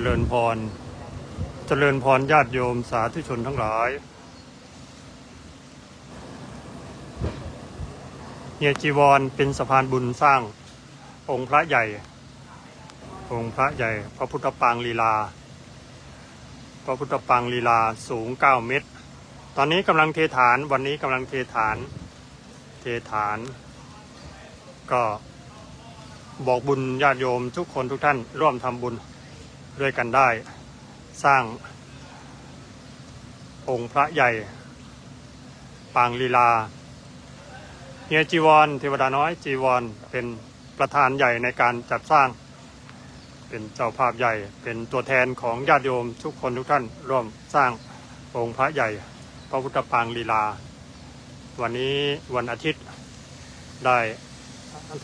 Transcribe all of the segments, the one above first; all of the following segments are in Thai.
จริญพร เจริญพรญาติโยมสาธุชนทั้งหลายเฮียจีวรเป็นสะพานบุญสร้างองค์พระใหญ่ องค์พระใหญ่ พระพุทธปางลีลา พระพุทธปางลีลาสูง 9 เมตร ตอนนี้กำลังเทฐาน วันนี้กำลังเทฐาน เทฐาน ก็บอกบุญญาติโยมทุกคนทุกท่านร่วมทำบุญ ด้วยกันได้ สร้าง องค์พระใหญ่ ปางลีลาเฮียจีวรเทวดาน้อยจีวรเป็นประธานใหญ่ในการจัดสร้าง เป็นเจ้าภาพใหญ่ เป็นตัวแทนของญาติโยมทุกคนทุกท่านร่วมสร้างองค์พระใหญ่ พระพุทธปางลีลา วันนี้วันอาทิตย์ได้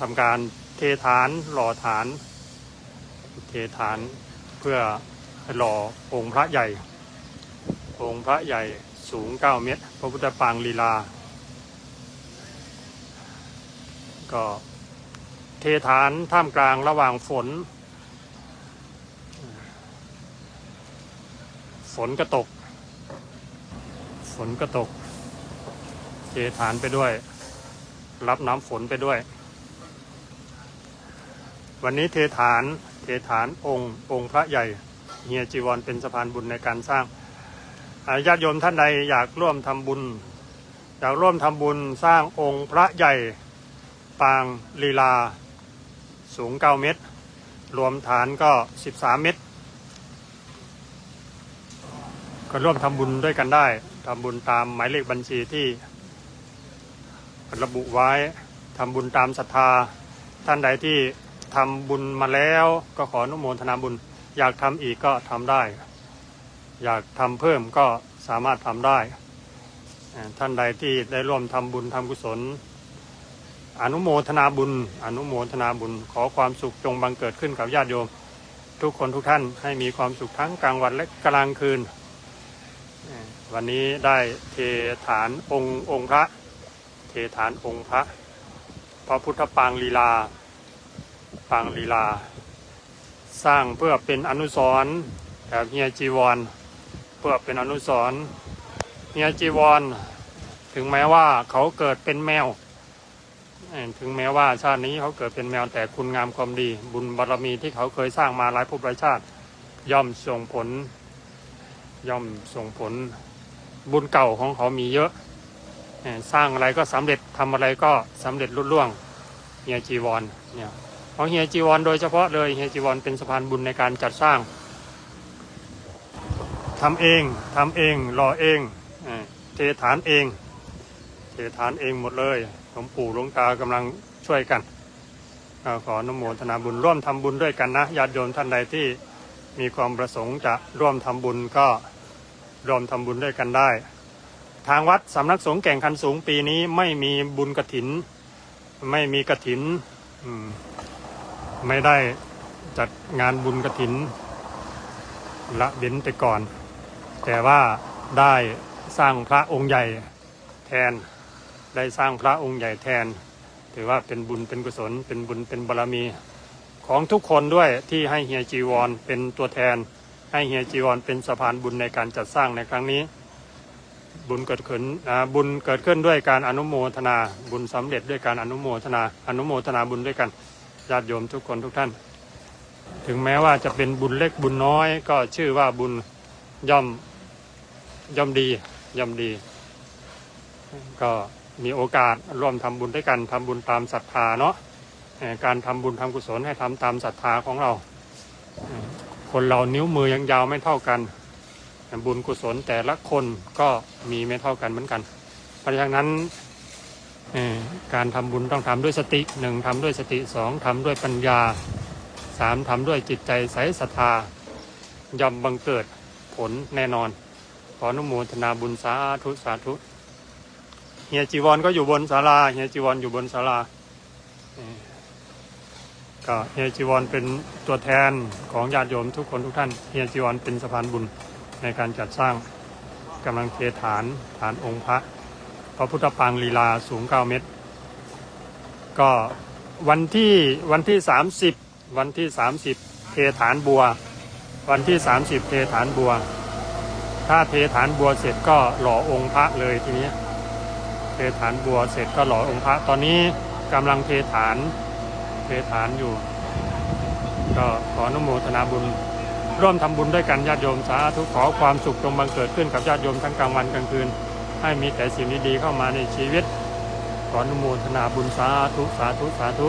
ทำการเทฐานหล่อฐาน เทฐาน พื่อหล่อองค์พระใหญ่ องค์พระใหญ่สูง 9 เมตร พระพุทธปางลีลา ก็เทฐานท่ามกลางระหว่างฝน ฝนก็ตก ฝนก็ตก เทฐานไปด้วย รับน้ำฝนไปด้วย วันนี้เทฐาน เทฐานองค์ องค์พระใหญ่เฮียจีวรเป็นสะพานบุญในการสร้างญาติโยมท่านใดอยากร่วมทำบุญ อยากร่วมทำบุญสร้างองค์พระใหญ่ปางลีลา สูง 9 เมตร รวมฐานก็ 13 เมตร ก็ร่วมทำบุญด้วยกันได้ทำบุญตามหมายเลขบัญชีที่ระบุไว้ทำบุญตามศรัทธาท่านใดที่ ทำบุญมาแล้ว ก็ขออนุโมทนาบุญ อยากทำอีกก็ทำได้ อยากทำเพิ่มก็สามารถทำได้ ท่านใดที่ได้ร่วมทำบุญทำกุศล อนุโมทนาบุญ อนุโมทนาบุญ ขอความสุขจงบังเกิดขึ้นกับญาติโยม ทุกคนทุกท่านให้มีความสุขทั้งกลางวันและกลางคืน วันนี้ได้เทฐานองค์องค์พระ เทฐานองค์พระพระพุทธปางลีลา ปางลีลา สร้างเพื่อเป็นอนุสรณ์แก่เฮียจีวร เพื่อเป็นอนุสรณ์เฮียจีวร ถึงแม้ว่าเขาเกิดเป็นแมว ถึงแม้ว่าชาตินี้เขาเกิดเป็นแมวแต่คุณงามความดี บุญบารมีที่เขาเคยสร้างมาหลายภพหลายชาติ ย่อมส่งผล ย่อมส่งผลบุญเก่าของเขามีเยอะ สร้างอะไรก็สำเร็จทำอะไรก็สำเร็จลุล่วงเฮียจีวรเนี่ย ของเฮียจีวรโดยเฉพาะเลยเฮียจีวรเป็นสะพานบุญในการจัดสร้างทำเองทำเองรอเอเอ่อเทฐานเองเทฐานเองหมดเลยหลวงปู่หลวงตากำลังช่วยกันอขออนุโมทนาบุญร่วมทำบุญด้วยกันนะญาติโยมท่านใดที่มีความประสงค์จะร่วมทำบุญก็ร่วมทำบุญด้วยกันได้ ทางวัดสำนักสงฆ์แก่งคันสูงปีนี้ไม่มีบุญกระถิน ไม่มีกระถินอืม ไม่ได้จัดงานบุญกระถิน ละเว้นไปก่อน แต่ว่าได้สร้างพระองค์ใหญ่แทน ได้สร้างพระองค์ใหญ่แทน ถือว่าเป็นบุญเป็นกุศล เป็นบุญเป็นบารมี ของทุกคนด้วยที่ให้เฮียจีวรเป็นตัวแทน ให้เฮียจีวรเป็นสะพานบุญในการจัดสร้างในครั้งนี้ บุญเกิดขึ้นบุญเกิดขึ้นด้วยการอนุโมทนา บุญสำเร็จด้วยการอนุโมทนา อนุโมทนาบุญด้วยกัน ญาติโยมทุกคนทุกท่าน ถึงแม้ว่าจะเป็นบุญเล็กบุญน้อย ก็ชื่อว่าบุญย่อมย่อมดีย่อมดี ก็มีโอกาสร่วมทำบุญด้วยกันทำบุญตามศรัทธาเนาะการทำบุญทำกุศลให้ทำตามศรัทธาของเรา คนเรานิ้วมือยังยาวไม่เท่ากัน บุญกุศลแต่ละคนก็มีไม่เท่ากันเหมือนกัน เพราะฉะนั้น การทำบุญต้องทำด้วยสติหนึ่งทำด้วยสติสองทำด้วยปัญญาสามทำด้วยจิตใจใสศรัทธาย่อมบังเกิดผลแน่นอน ขออนุโมทนาบุญสาธุสาธุเฮียจีวรก็อยู่บนศาลาเฮียจีวรอยู่บนศาลาก็เฮียจีวรเป็นตัวแทนของญาติโยมทุกคนทุกท่านเฮียจีวรเป็นสะพานบุญในการจัดสร้างกำลังเทฐานฐานองค์พระ พระพุทธปางลีลาสูง 9 เมตร ก็วันที่วันที่ 30 วันที่ 30 เทฐานบัว วันที่ 30 เทฐานบัว ถ้าเทฐานบัวเสร็จก็หล่อองค์พระเลยทีนี้เทฐานบัวเสร็จก็หล่อองค์พระ ตอนนี้กำลังเทฐานเทฐานอยู่ ก็ขออนุโมทนาบุญร่วมทำบุญด้วยกันญาติโยมสาธุขอความสุขจงบังเกิดขึ้นกับญาติโยมทั้งกลางวันกลางคืน ให้มีแต่สิ่งดีๆเข้ามาในชีวิตขออนุโมทนาบุญสาธุสาธุสาธุ